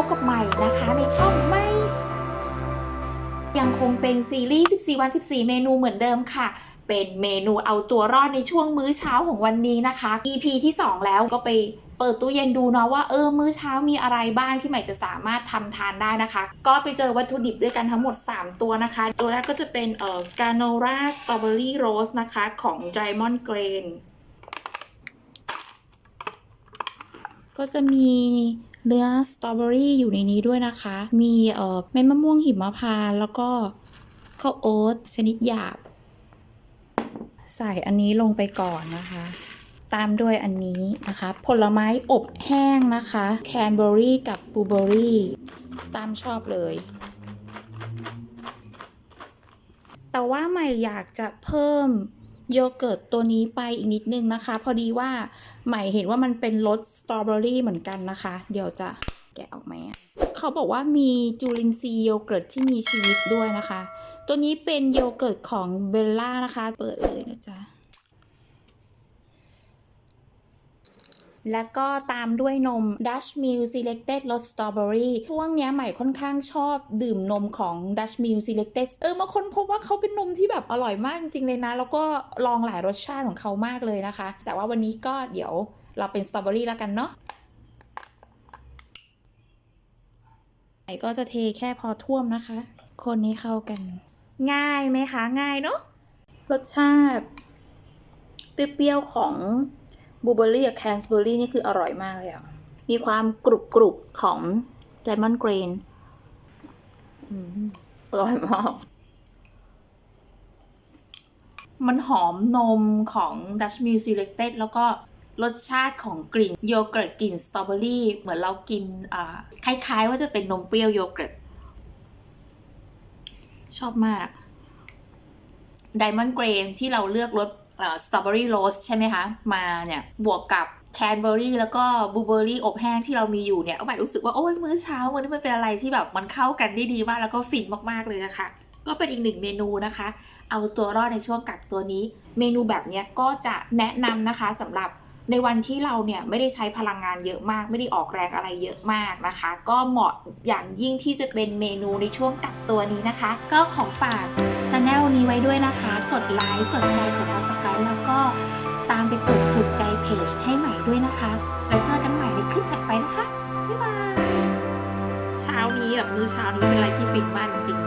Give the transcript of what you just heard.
พบกับใหม่นะคะในช่องไม่ยังคงเป็นซีรีส์14 วัน 14 เมนูเหมือนเดิมค่ะ เป็นเมนูเอาตัวรอดในช่วงมื้อเช้าของวันนี้นะคะ EP ที่ 2 แล้วก็ไปเปิดตู้เย็นดูเนาะว่าเออมื้อเช้ามีอะไรบ้างที่ใหม่จะสามารถทำทานได้นะคะ ก็ไปเจอวัตถุดิบด้วยกันทั้งหมด 3 ตัวนะคะ ตัวแรกก็จะเป็นเอ่อกาโนราสตรอเบอรี่โรสนะคะ ของ Diamond Grain ก็จะมี เนื้อสตรอเบอรี่อยู่ในนี้ด้วยนะคะ มีเอ่อเม็ดมะม่วงหิมพานต์แล้วก็ข้าวโอ๊ตชนิดหยาบ ใส่อันนี้ลงไปก่อนนะคะ ตามด้วยอันนี้นะคะ ผลไม้อบแห้งนะคะ แคนเบอรี่กับบลูเบอรี่ ตามชอบเลยแต่ว่าใหม่อยากจะเพิ่ม โยเกิร์ตตัวนี้ไปอีกนิดนึงนะคะ พอดีว่าใหม่เห็นว่ามันเป็นรสสตรอเบอรี่เหมือนกันนะคะ เดี๋ยวจะแกะออกมาเขาบอกว่ามีจุลินทรีย์โยเกิร์ตที่มีชีวิตด้วยนะคะ ตัวนี้เป็นโยเกิร์ตของเบลล่านะคะ เปิดเลยนะจ๊ะ แล้วก็ตามด้วยนม Dutch Mill Selected รสสตรอเบอรี่ช่วงนี้ใหม่ค่อนข้างชอบดื่มนมของ Dutch Mill Selected เออมาค้นพบว่าเขาเป็นนมที่แบบอร่อยมากจริงเลยนะ แล้วก็ลองหลายรสชาติของเขามากเลยนะคะ แต่ว่าวันนี้ก็เดี๋ยวเราเป็นสตรอเบอรี่แล้วกันเนาะใหม่ก็จะเทแค่พอท่วมนะคะ คนให้เข้ากัน ง่ายไหมคะ ง่ายเนาะรสชาติเปรี้ยวๆของ บลูเบอร์รี่กับแคนสเบอร์รี่นี่คืออร่อยมากเลยอะ มีความกรุบกรุบของ Diamond Grain อืมอร่อยมาก มันหอมนมของ Dutch Mill Selected แล้วก็รสชาติของกลิ่นโยเกิร์ตกลิ่นสตรอเบอรี่เหมือนเรากินอ่าคล้ายๆ ว่าจะเป็นนมเปรี้ยวโยเกิร์ต ชอบมาก Diamond Grain ที่เราเลือกรส สตรอเบอรี่โรสใช่ไหมคะ มาเนี่ยบวกกับแคนเบอรี่แล้วก็บลูเบอรี่อบแห้งที่เรามีอยู่เนี่ยเอาหมายรู้สึกว่า โอ้ยมื้อเช้าวันนี้มันเป็นอะไรที่แบบมันเข้ากันได้ดีมากแล้วก็ฟินมากๆเลยนะคะ ก็เป็นอีกหนึ่งเมนูนะคะ เอาตัวรอดในช่วงกักตัวนี้ เมนูแบบเนี้ยก็จะแนะนำนะคะสำหรับในวันที่เราเนี่ยไม่ได้ใช้พลังงานเยอะมาก ไม่ได้ออกแรงอะไรเยอะมากนะคะ ก็เหมาะอย่างยิ่งที่จะเป็นเมนูในช่วงกักตัวนี้นะคะ ก็ของฝาก ช anel นี้ไว้ด้วยนะคะ กดไลค์กดแชร์กด subscribe แล้วก็ตามไปกดถูกใจเพจให้ใหม่ด้วยนะคะ แล้วเจอกันใหม่ในคลิปถัดไปนะคะ บ๊ายบาย เช้านี้แบบมื้อเช้านี้เป็นอะไรที่ฟินมากจริง